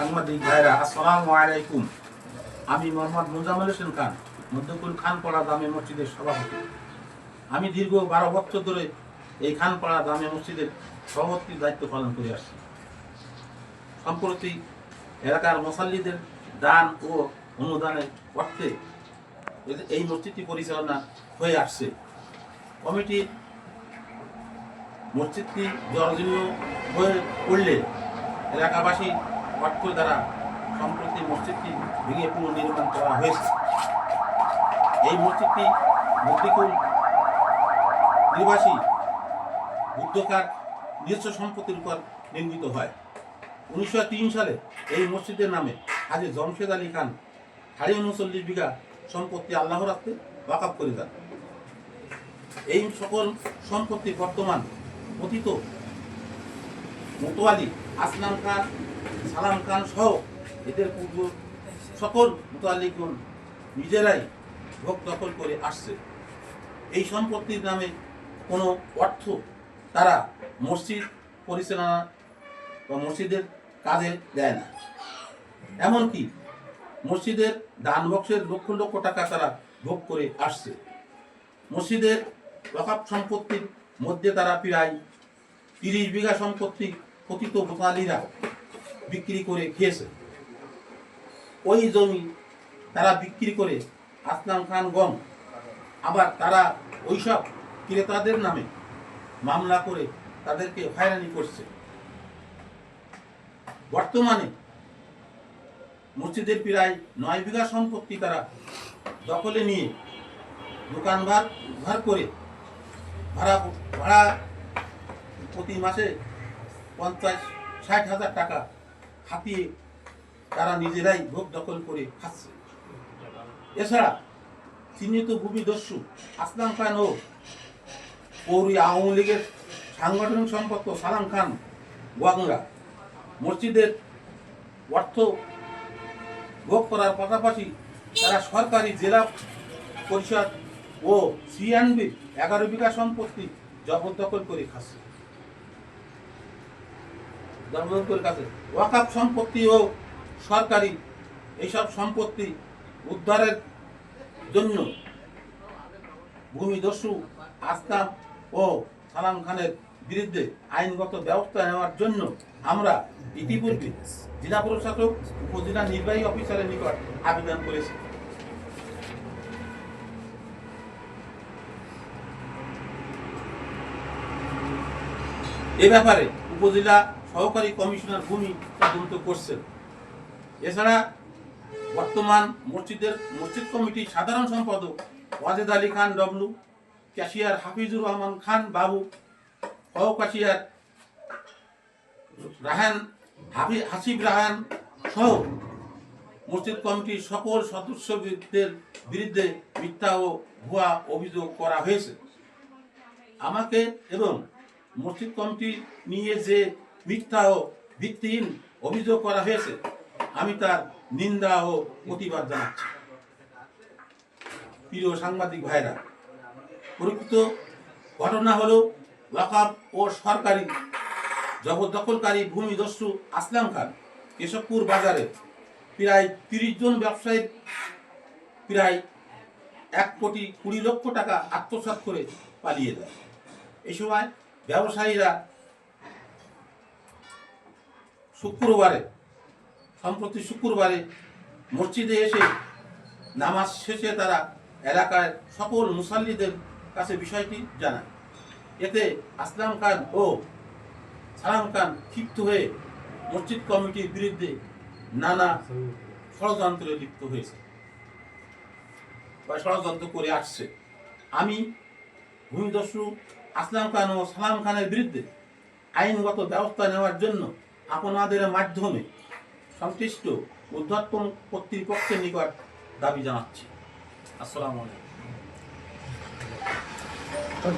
সাংবাদিক ভাইরা, আসসালামু আলাইকুম। আমি মোহাম্মদ মোজাম্মেল হোসেন খান, মধ্যকুল খানপাড়া দামে মসজিদের সভাপতি। আমি দীর্ঘ বারো বছর ধরে এই খানপাড়া দামে মসজিদের সভাপতির দায়িত্ব পালন করে আসছি। সম্প্রতি এলাকার মুসাল্লিদের দান ও অনুদানের অর্থে এই মসজিদটি পরিচালনা হয়ে আসছে। কমিটি মসজিদটি জর্জনীয় হয়ে পড়লে এলাকাবাসী অর্থ দ্বারা সম্প্রতি মসজিদটি ভেঙে পুনর্নির্মাণ করা হয়েছে। এই মসজিদটি মধ্যকুল নিবাসী বুদ্ধকার নিজস্ব সম্পত্তির উপর নির্মিত হয়। উনিশশো তিন সালে এই মসজিদের নামে হাজি জমশেদ আলী খান সাড়ে উনচল্লিশ বিঘা সম্পত্তি আল্লাহ রাখতে ওয়াকাফ করে দেন। এই সকল সম্পত্তি বর্তমান পতিত মোতোয়ালি আসলাম খান সালাম খান সহ এদের পূর্ব সকল মোতালিগুন নিজেরাই ভোগ দখল করে আসছে। এই সম্পত্তির নামে কোনো অর্থ তারা মসজিদ পরিচালনা বা মসজিদের কাজে দেয় না। এমনকি মসজিদের দান বক্সের লক্ষ লক্ষ টাকা তারা ভোগ করে আসছে। মসজিদের ওয়াকাপ সম্পত্তির মধ্যে তারা প্রায় তিরিশ বিঘা সম্পত্তি পতিত বোতালিরা বিক্রি করে খেয়েছে। ওই জমি তারা বিক্রি করে আসলাম খান গম আবার তারা ওইসব ক্রেতাদের নামে মামলা করে তাদেরকে হয়রানি করছে। বর্তমানে মসজিদের প্রায় নয় বিঘা সম্পত্তি তারা দখলে নিয়ে দোকানবার উদ্ধার করে ভাড়া ভাড়া প্রতি মাসে পঞ্চাশ, ষাট হাজার টাকা হাতিয়ে তারা নিজেরাই ভোগ দখল করে খাচ্ছে। এছাড়া চিহ্নিত ভূমিদস্যু আসলাম খান ও পৌরী আওয়ামী লীগের সাংগঠনিক সম্পর্ক সালাম খান ওয়াংরা মসজিদের অর্থ ভোগ করার পাশাপাশি তারা সরকারি জেলা পরিষদ ও সিএনবি এগারো বিঘা সম্পত্তি জবরদখল করে খাচ্ছে। করে খাচ্ছে ওয়াকাপ সম্পত্তি ও সরকারি এইসব সম্পত্তি উদ্ধারের জন্য ভূমিদস্যু আস্তাম ও সালাম খানের বিরুদ্ধে আইনগত ব্যবস্থা নেওয়ার জন্য আমরা ইতিপূর্বে জেলা প্রশাসক, উপজেলা নির্বাহী অফিসারের নিকট আবেদন করেছি। এ ব্যাপারে উপজেলা সহকারী কমিশনার ভূমি তদন্ত করছেন। এছাড়া বর্তমান মসজিদের মসজিদ কমিটির সাধারণ সম্পাদক ওয়াজেদ আলী খান ডবলু, ক্যাশিয়ার হাফিজুর রহমান খান বাবু ক্যাশিয়ার রাহান হাফি, হাসিব রাহান সহ মসজিদ কমিটির সকল সদস্যদের বিরুদ্ধে মিথ্যা ও ভুয়া অভিযোগ করা হয়েছে। আমাকে এবং মসজিদ কমিটি নিয়ে যে মিথ্যা ও ভিত্তিহীন অভিযোগ করা হয়েছে। আমি তার নিন্দা ও প্রতিবাদ জানাচ্ছি। প্রিয় সাংবাদিক ভাইরা প্রকৃত ঘটনা হলো ওয়াকাব ও সরকারি জবরদখলকারী ভূমিদস্যু আসলাম খান, কেশবপুর বাজারে। প্রায় তিরিশ জন ব্যবসায়ীর প্রায় এক কোটি কুড়ি লক্ষ টাকা আত্মসাৎ করে পালিয়ে দেয় এই সময় ব্যবসায়ীরা শুক্রবারে, সম্প্রতি শুক্রবারে মসজিদে এসে নামাজ শেষে তারা এলাকায় সকল মুসাল্লিদের কাছে বিষয়টি জানায়। এতে আসলাম খান ও সালাম খান ক্ষিপ্ত হয়ে মসজিদ কমিটির বিরুদ্ধে নানা ষড়যন্ত্রে লিপ্ত হয়েছে বা ষড়যন্ত্র করে আসছে। আমি ভূমিদস্যু আসলাম খান ও সালাম খানের বিরুদ্ধে আইনগত ব্যবস্থা নেওয়ার জন্য আপনাদের মাধ্যমে সংশ্লিষ্ট উদ্যোতন কর্তৃপক্ষের নিকট দাবি জানাচ্ছি। আসসালামু আলাইকুম। What